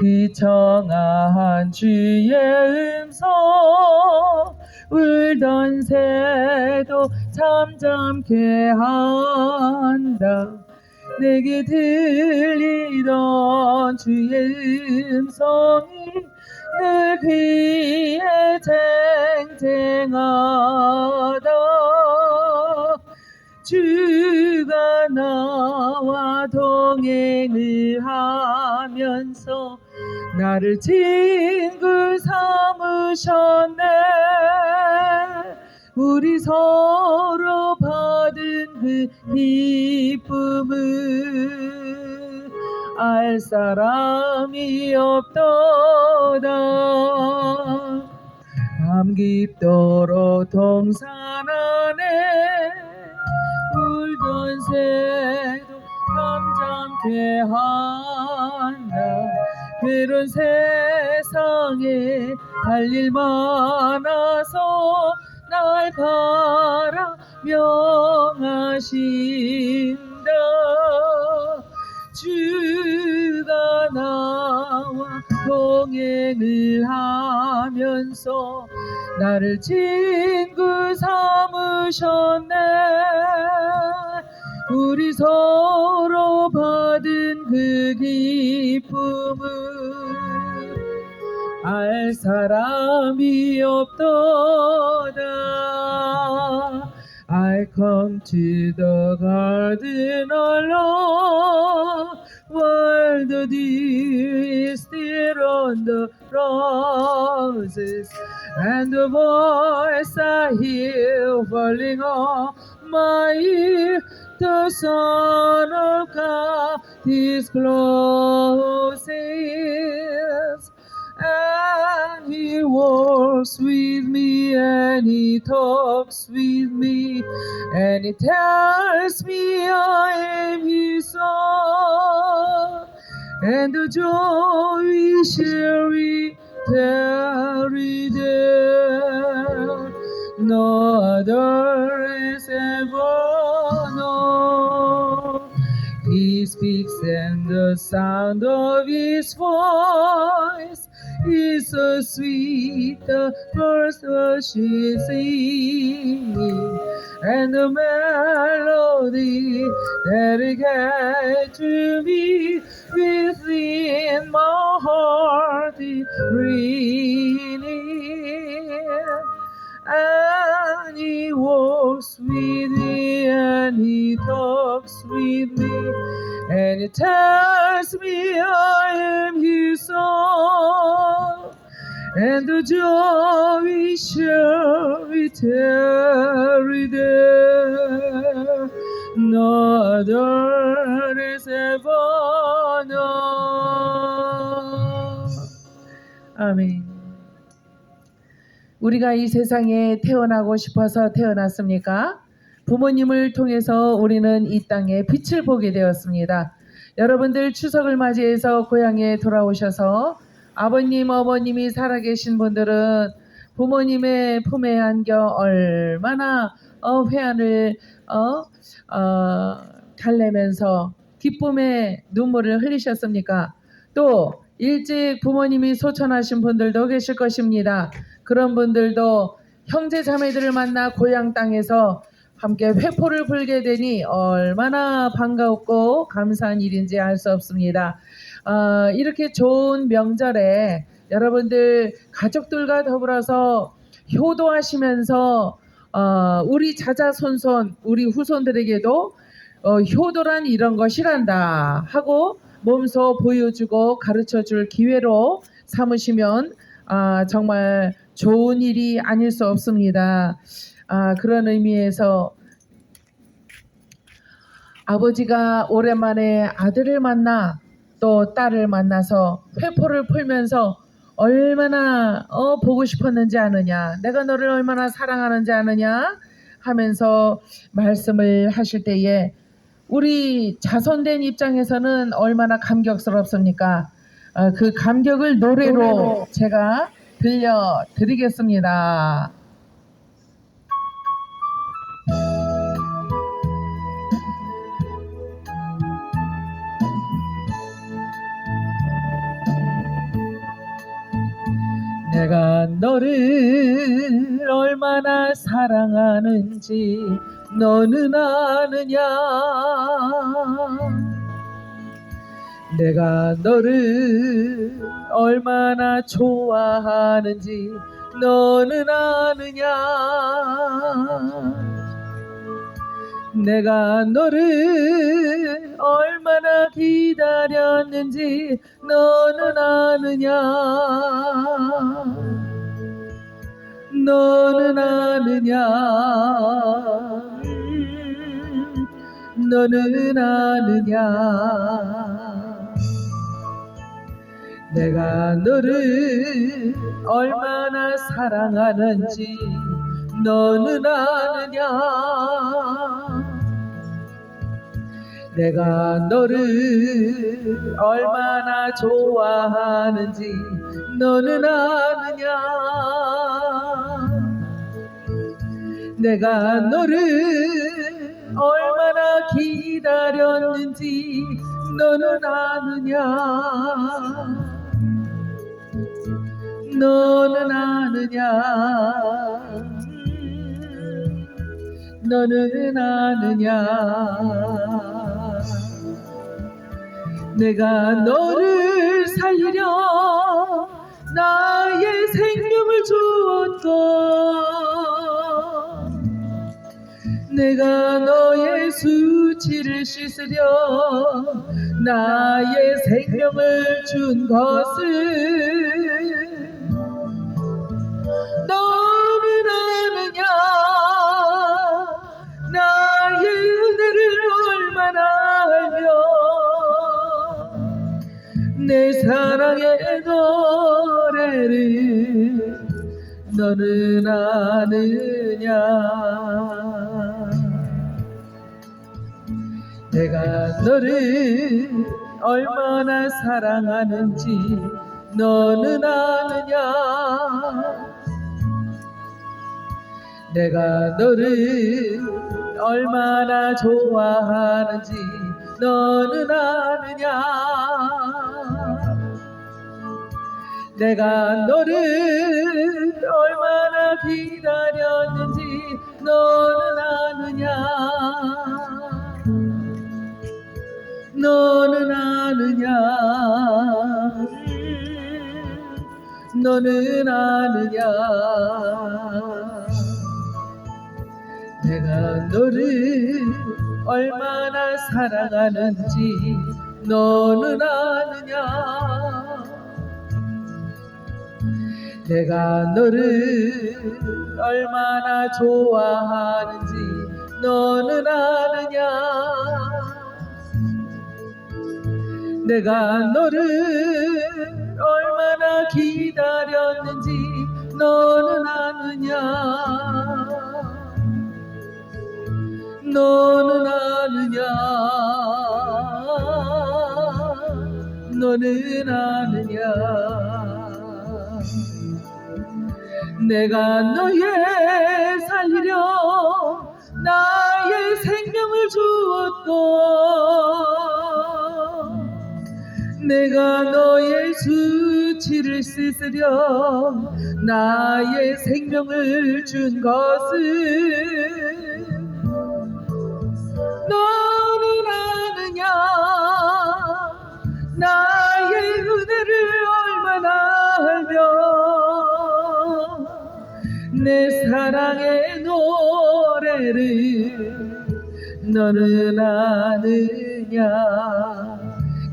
그 청아한 주의 음성 울던 새도 잠잠케 한다. 내게 들리던 주의 음성이 늘 귀에 쟁쟁하다. 주가 나와 동행을 하면서 나를 친구 삼으셨네. 우리 서로 받은 그 기쁨을 알 사람이 없도다. 밤 깊도록 동산 안에 울던 새도 잠잠케 한다 그런 세상에 할일 많아서 날 가라 명하신다. 주가 나와 동행을 하면서 나를 친구 삼으셨네. 우리 서로 받은 그 기쁨을 알 사람이 없도다 I come to the garden alone while the dew is still on the roses and the voice I hear falling on my ear the Son of God is closest he walks with me and he talks with me and he tells me I am his son and the joy we share we tarry there. No other is ever known. He speaks and the sound of his voice is so sweet the first worship singing and the melody that it gave to me within my heart is ringing and he walks with me and he talks with me and he tells me I am his son and the joy share we tarry there no other is ever known 아멘 우리가 이 세상에 태어나고 싶어서 태어났습니까? 부모님을 통해서 우리는 이 땅에 빛을 보게 되었습니다. 여러분들 추석을 맞이해서 고향에 돌아오셔서 아버님, 어머님이 살아계신 분들은 부모님의 품에 안겨 얼마나 어, 회한을 어, 어, 달래면서 기쁨의 눈물을 흘리셨습니까? 또 일찍 부모님이 소천하신 분들도 계실 것입니다. 그런 분들도 형제 자매들을 만나 고향 땅에서 함께 회포를 불게 되니 얼마나 반가웠고 감사한 일인지 알 수 없습니다. 어, 이렇게 좋은 명절에 여러분들 가족들과 더불어서 효도하시면서 어, 우리 자자손손 우리 후손들에게도 어, 효도란 이런 것이란다 하고 몸소 보여주고 가르쳐줄 기회로 삼으시면 아, 정말 좋은 일이 아닐 수 없습니다. 아, 그런 의미에서 아버지가 오랜만에 아들을 만나 또 딸을 만나서 회포를 풀면서 얼마나 어, 보고 싶었는지 아느냐, 내가 너를 얼마나 사랑하는지 아느냐 하면서 말씀을 하실 때에 우리 자손된 입장에서는 얼마나 감격스럽습니까? 어, 그 감격을 노래로, 노래로. 제가 들려드리겠습니다. 내가 너를 얼마나 사랑하는지 너는 아느냐? 내가 너를 얼마나 좋아하는지 너는 아느냐 내가 너를 얼마나 기다렸는지 너는 아느냐? 너는 아느냐? 음, 너는 아느냐? 내가 너를 얼마나 사랑하는지 너는 아느냐 내가 너를 얼마나 좋아하는지 너는 아느냐? 내가 너를 얼마나 기다렸는지 너는 아느냐? 너는 아느냐? 음, 너는 아느냐 내가 너를 살리려 나의 생명을 주었고 내가 너의 수치를 씻으려 나의 생명을 준 것을 사랑의 노래를 너는 아느냐? 내가 너를 얼마나 사랑하는지 너는 아느냐? 내가 너를 얼마나 좋아하는지 너는 아느냐 내가 너를 얼마나 기다렸는지 너는 아느냐? 너는 아느냐? 음, 너는 아느냐? 내가 너를 얼마나 사랑하는지 너는 아느냐 내가 너를 얼마나 좋아하는지 너는 아느냐? 내가 너를 얼마나 기다렸는지 너는 아느냐? 너는 아느냐? 너는 아느냐 내가 너의 살리려 나의 생명을 주었고 내가 너의 수치를 씻으려 나의 생명을 준 것을 너는 아느냐 내 사랑의 노래를 너는 아느냐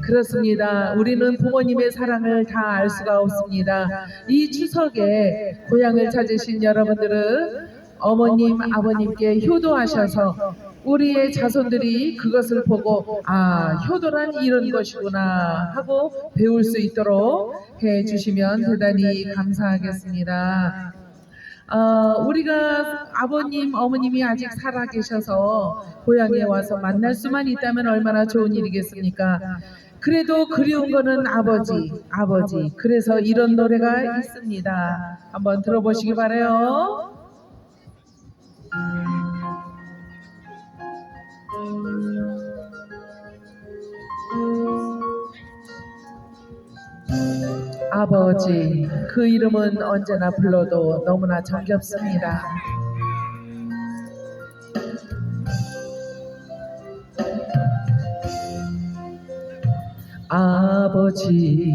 그렇습니다. 우리는 부모님의 사랑을 다 알 수가 없습니다. 이 추석에 고향을 찾으신 여러분들은 어머님, 아버님께 효도하셔서 우리의 자손들이 그것을 보고 아 효도란 이런 것이구나 하고 배울 수 있도록 해 주시면 대단히 감사하겠습니다. 어, 우리가 아버님, 어머님이 아직 살아 계셔서 고향에 와서 만날 수만 있다면 얼마나 좋은 일이겠습니까? 그래도 그리운 거는 아버지, 아버지. 그래서 이런 노래가 있습니다. 한번 들어보시기 바래요. 아버지 그 이름은 언제나 불러도 너무나 정겹습니다. 아버지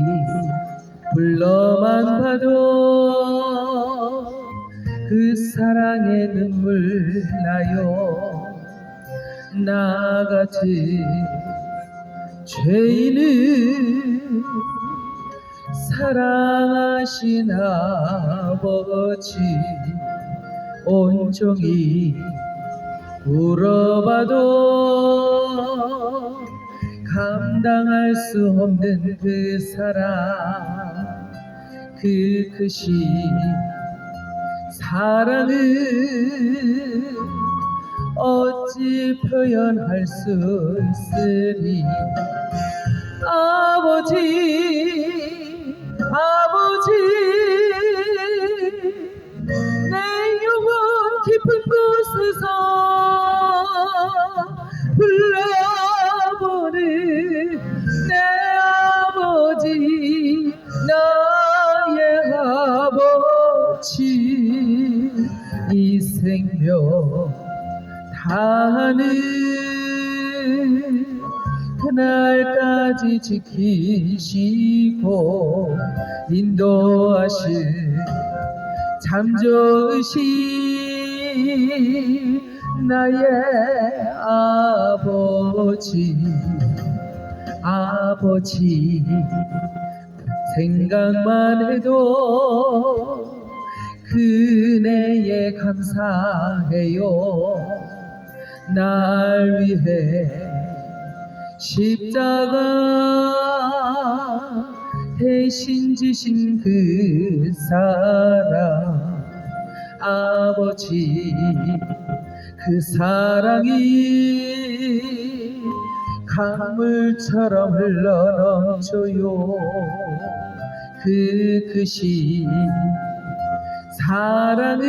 불러만 봐도 그 사랑의 눈물 나요 나같이 죄인은 사랑하신 아버지. 온종일 울어봐도 감당할 수 없는 그 사랑. 그 크신 사랑은 어찌 표현할 수 있으리 아버지 아버지 내 영혼 깊은 곳에서 불러보는 내 아버지 나의 아버지. 이 생명 다하는 그날 까지 지키시고 인도하실 참 좋으신 나의 아버지 아버지. 생각만 해도 그네에 감사해요. 날 위해 십자가 대신 지신 그 사랑. 아버지 그 사랑이 강물처럼 흘러넘쳐요. 그 크신 사랑은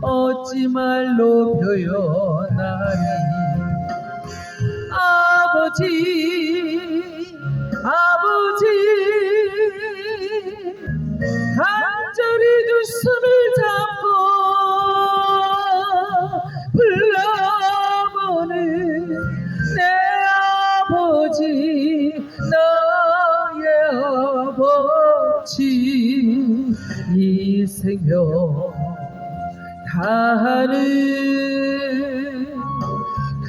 어찌 말로 표현하니 아버지 아버지. 간절히 두 손을 잡고 불러보는 내 아버지 나의 아버지. 이 생명 다하는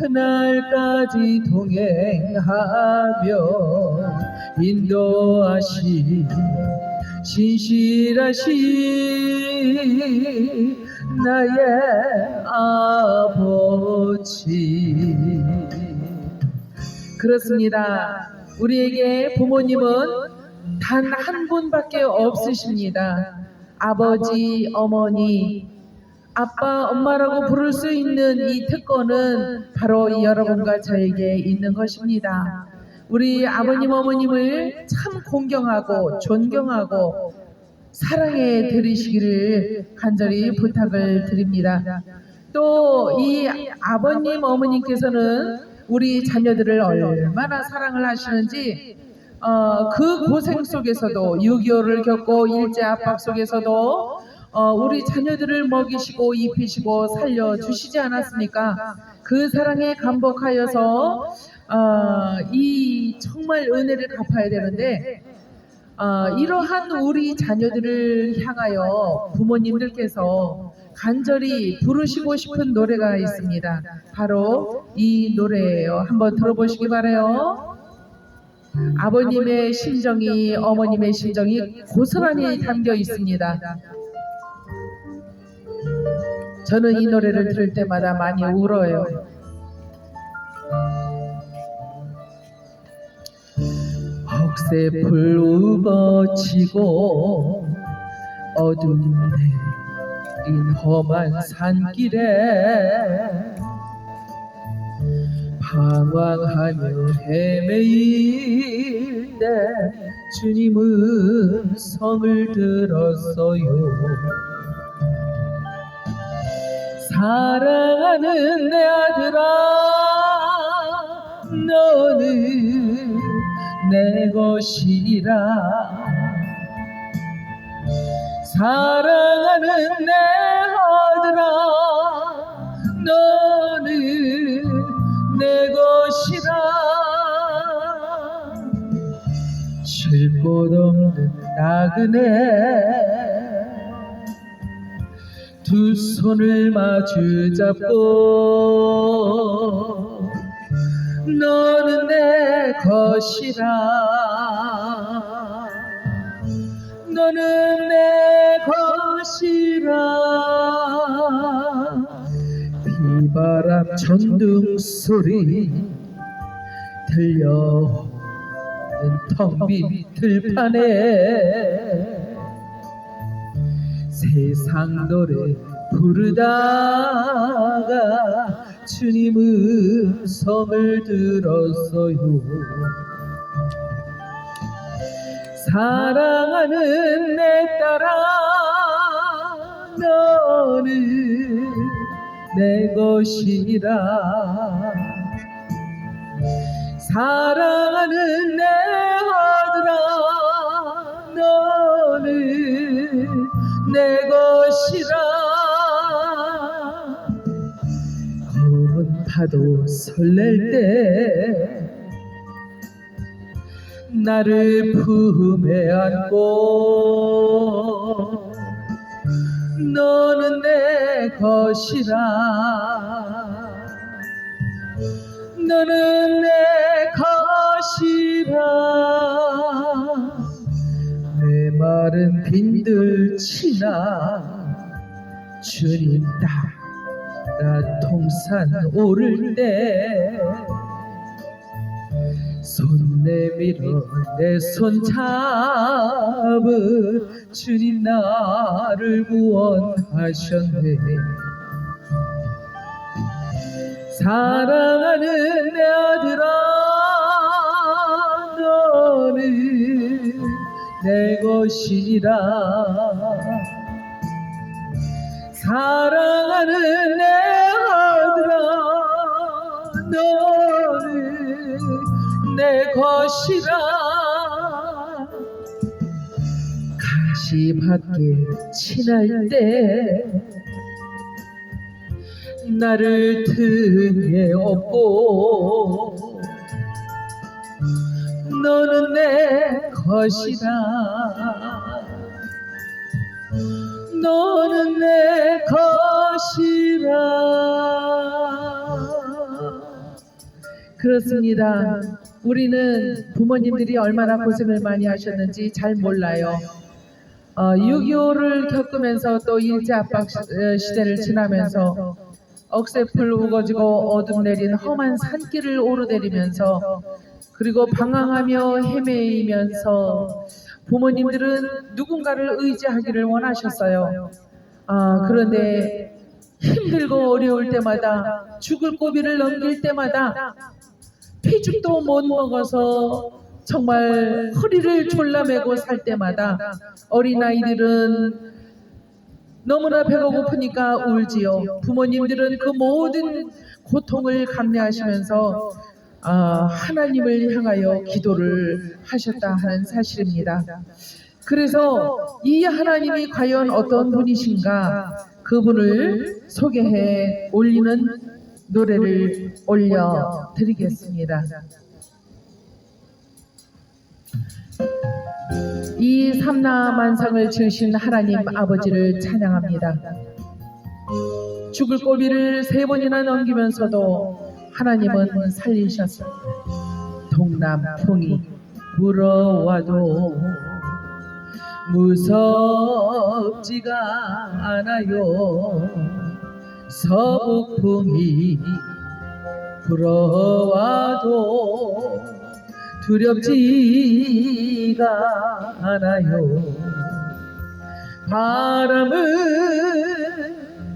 그날까지 동행하며 인도하시 신실하시 나의 아버지. 그렇습니다. 우리에게 부모님은 단 한 분밖에 없으십니다. 아버지 어머니 아빠, 엄마라고 부를 수 있는 이 특권은 바로 여러분과 저에게 있는 것입니다. 우리 아버님, 어머님을 참 공경하고 존경하고 사랑해 드리시기를 간절히 부탁을 드립니다. 또 이 아버님, 어머님께서는 우리 자녀들을 얼마나 사랑을 하시는지 어, 그 고생 속에서도 6.25를 겪고 일제 압박 속에서도 어, 우리 자녀들을 먹이시고 입히시고 살려주시지 않았습니까? 그 사랑에 감복하여서 어, 이 정말 은혜를 갚아야 되는데 어, 이러한 우리 자녀들을 향하여 부모님들께서 간절히 부르시고 싶은 노래가 있습니다. 바로 이 노래예요. 한번 들어보시기 바래요. 아버님의 심정이 어머님의 심정이 고스란히 담겨 있습니다. 저는 이 노래를 들을 때마다 많이 울어요. 억새풀 우거치고 어둠 내린 험한 산길에 방황하며 헤매일 때 주님은 성을 들었어요. 사랑하는 내 아들아 너는 내 것이라. 사랑하는 내 아들아 너는 내 것이라. 쉴 곳 없는 나그네 두 손을 마주 잡고 너는 내 것이라. 너는 내 것이라. 비바람 전등 소리 들려오는 텅빈 들판에 세상 노래 부르다가 주님 음성을 들었어요. 사랑하는 내 딸아 너는 내 것이라. 사랑하는 내 아들아 너는 내 것이라. 검은 파도 설렐 때 나를 품에 안고 너는 내 것이라. 너는 내 것이라 내 말은 빈들치나? 주님 따라 동산 오를 때 손 내밀어 내 손 잡은 주님 나를 구원하셨네. 사랑하는 내 아들아 내 것이라. 사랑하는 내 아들아 너는 내 것이라. 가시밭길 지날 때 나를 등에 업고 너는 내 것이다. 너는 내 것이라. 그렇습니다. 우리는 부모님들이 얼마나 고생을 많이 하셨는지 잘 몰라요. 어, 6.25를 겪으면서 또 일제 압박 시- 어, 시대를 지나면서 억새풀 우거지고 어둠 내린 험한 산길을 오르내리면서 그리고 방황하며 헤매이면서 부모님들은 누군가를 의지하기를 원하셨어요. 아, 그런데 힘들고 어려울 때마다 죽을 고비를 넘길 때마다 피죽도 못 먹어서 정말 허리를 졸라매고 살 때마다 어린아이들은 너무나 배가 고프니까 울지요. 부모님들은 그 모든 고통을 감내하시면서 아, 하나님을 향하여 기도를 하셨다 하는 사실입니다. 그래서 이 하나님이 과연 어떤 분이신가 그분을 소개해 올리는 노래를 올려 드리겠습니다. 이 삼라만상을 지으신 하나님 아버지를 찬양합니다. 죽을 고비를 세 번이나 넘기면서도 하나님은 살리셨어요. 동남풍이 불어와도 무섭지가 않아요. 서북풍이 불어와도 두렵지가 않아요. 바람은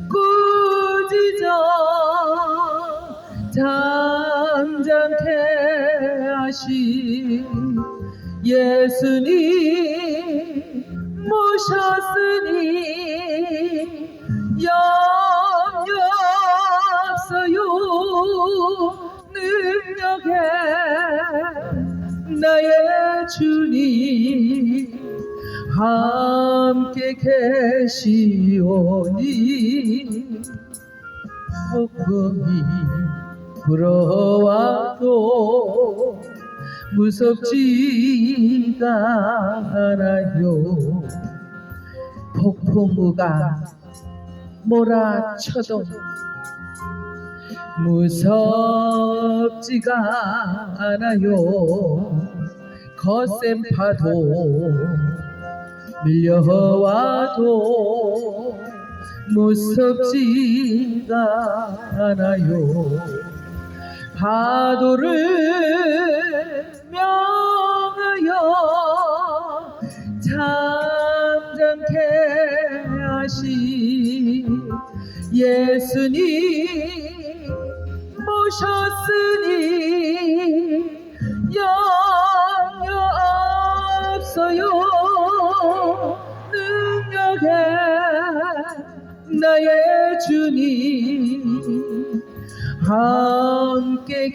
꾸짖어 잠잠케 하신 예수님 모셨으니 염 함께 계시오니 폭풍이 불어와도 무섭지가 않아요. 폭풍우가 몰아쳐도 무섭지가 않아요. 거센 파도 밀려와도 무섭지가 않아요. 파도를 명하여 잠잠케 하시 예수님 모셨으니 영 주님 함께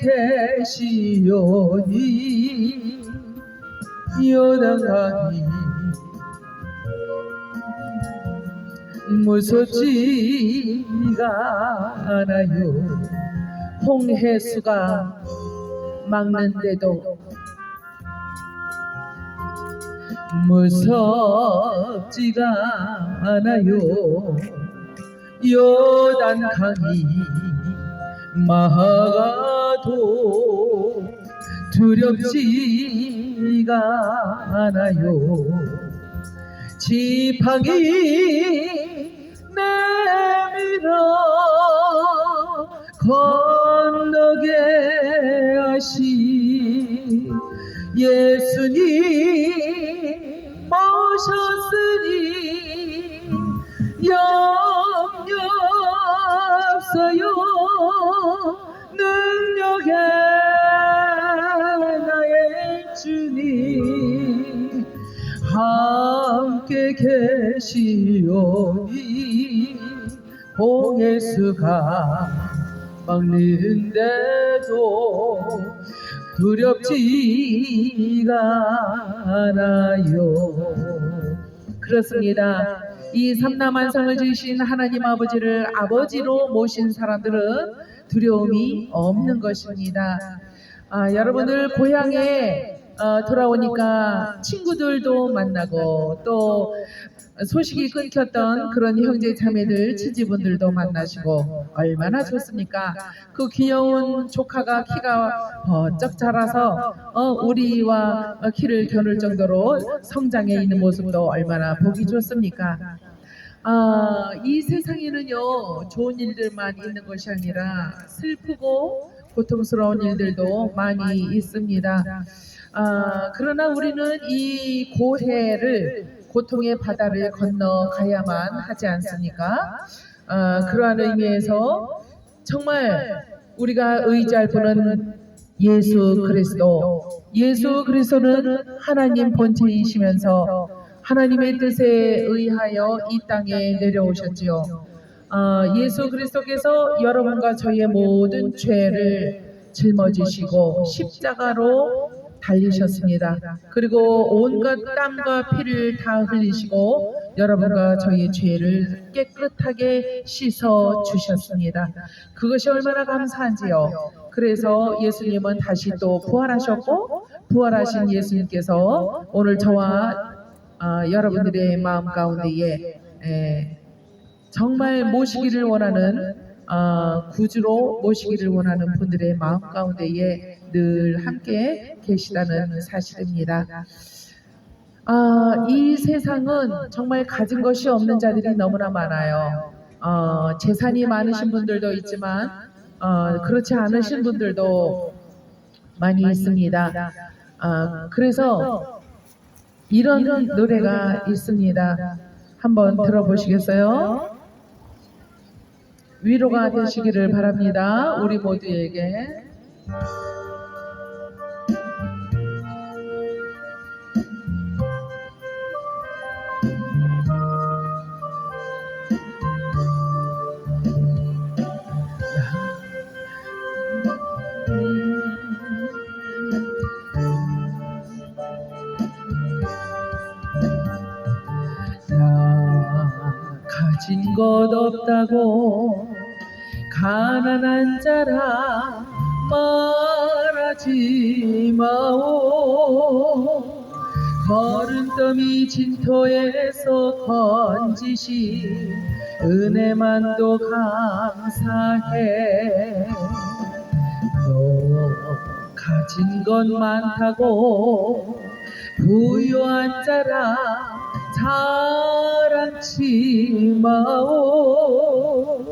계시오니 요나가니 무섭지가 않아요. 홍해수가 막는데도 무섭지가 않아요 요단 강이 마가도 두렵지가 않아요. 지팡이 내밀어 건너게 하시. 예수님 모셨으니 영영 없어요. 능력에 나의 주님 함께 계시오니 홍해수가 막는데도 두렵지가 않아요. 그렇습니다 이 삼남한상을 지으신 하나님 아버지를 아버지로 모신 사람들은 두려움이 없는 것입니다. 아, 여러분들 고향에 어, 돌아오니까 친구들도 만나고 또 소식이 끊겼던 그런 형제 자매들 친지분들도 만나시고 얼마나 좋습니까? 그 귀여운 조카가 키가 번쩍 자라서 어, 우리와 키를 겨눌 정도로 성장해 있는 모습도 얼마나 보기 좋습니까? 아, 이 세상에는요 좋은 일들만 있는 것이 아니라 슬프고 고통스러운 일들도 많이 있습니다. 아, 그러나 우리는 이 고해를 고통의 바다를 건너 가야만 하지 않습니까? 아, 그러한 의미에서 정말 우리가 의지할 분은 예수 그리스도. 예수 그리스도는 하나님 본체이시면서 하나님의 뜻에 의하여 이 땅에 내려오셨지요. 아, 예수 그리스도께서 여러분과 저희의 모든 죄를 짊어지시고 십자가로 달리셨습니다. 그리고 온갖 땀과 피를 다 흘리시고 여러분과 저희의 죄를 깨끗하게 씻어 주셨습니다. 그것이 얼마나 감사한지요. 그래서 예수님은 다시 또 부활하셨고 부활하신 예수님께서 오늘 저와 아, 여러분들의 마음 가운데에 에, 정말 모시기를 원하는 어, 구주로 모시기를 원하는 분들의 마음 가운데에 늘 함께 계시다는 사실입니다. 아, 이 세상은 정말 가진 것이 없는 자들이 너무나 많아요. 어, 재산이 많으신 분들도 있지만 어, 그렇지 않으신 분들도 많이 있습니다. 아, 그래서 이런 노래가 있습니다. 한번 들어보시겠어요? 위로가 되시기를 바랍니다. 우리 모두에게. 것 없다고 가난한 자라 말하지 마오. 거른더미 진토에서 건지시 은혜만도 감사해. 너 가진 건 많다고 부유한 자라 자랑치 마오.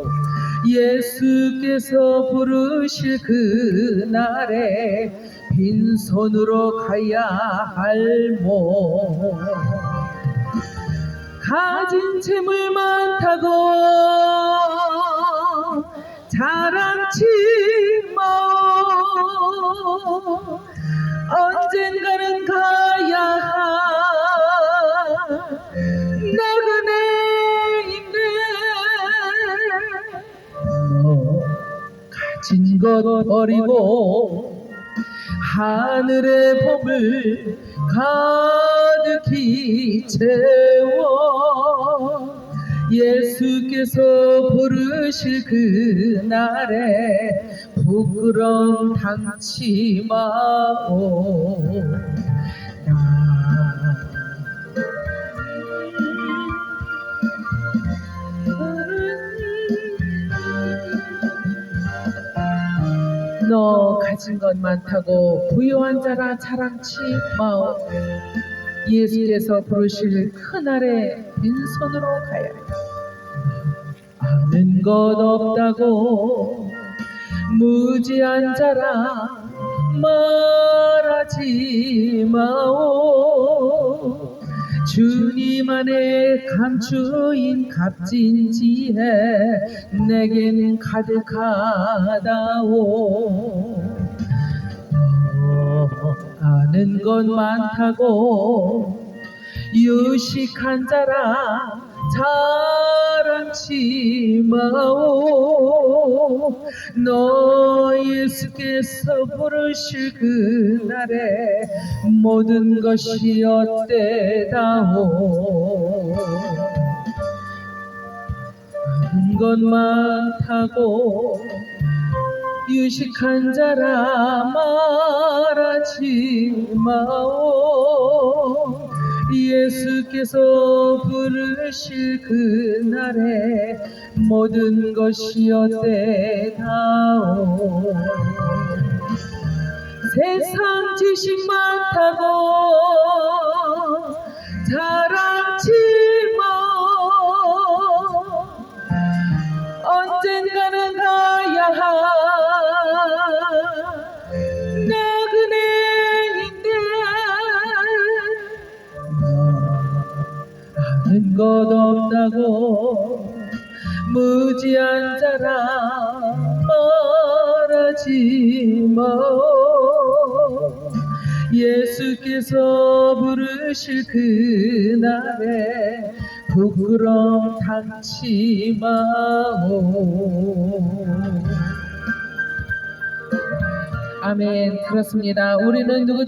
예수께서 부르실 그날에 빈손으로 가야 할모. 가진 재물 많다고 자랑치 마오. 언젠가는 가야 할 가진 것 버리고 하늘의 봄을 가득히 채워 예수께서 부르실 그날에 부끄러움 당치 마오 너 가진 것 많다고 부유한 자라 자랑치 마오. 예수께서 부르실 그날에 빈손으로 가야 해. 아는 것 없다고 무지한 자라 말하지 마오. 주 님 안에 감추인 값진 지혜 내겐 가득하다오. 너 아는 것 많다고 유식한 자라 자랑치 마오. 너 예수께서 부르실 그날에 모든 것이 어때다오. 아는 것 많다고 유식한 자라 말하지 마오 예수께서 부르실 그날에 모든 것이 어때다오. 세상 지식 많다고 자랑치 것 없다고 무지한 자라 말하지 마 예수께서 부르실 그날에 부끄러움 당치 마오. 아멘. 그렇습니다. 우리는 누구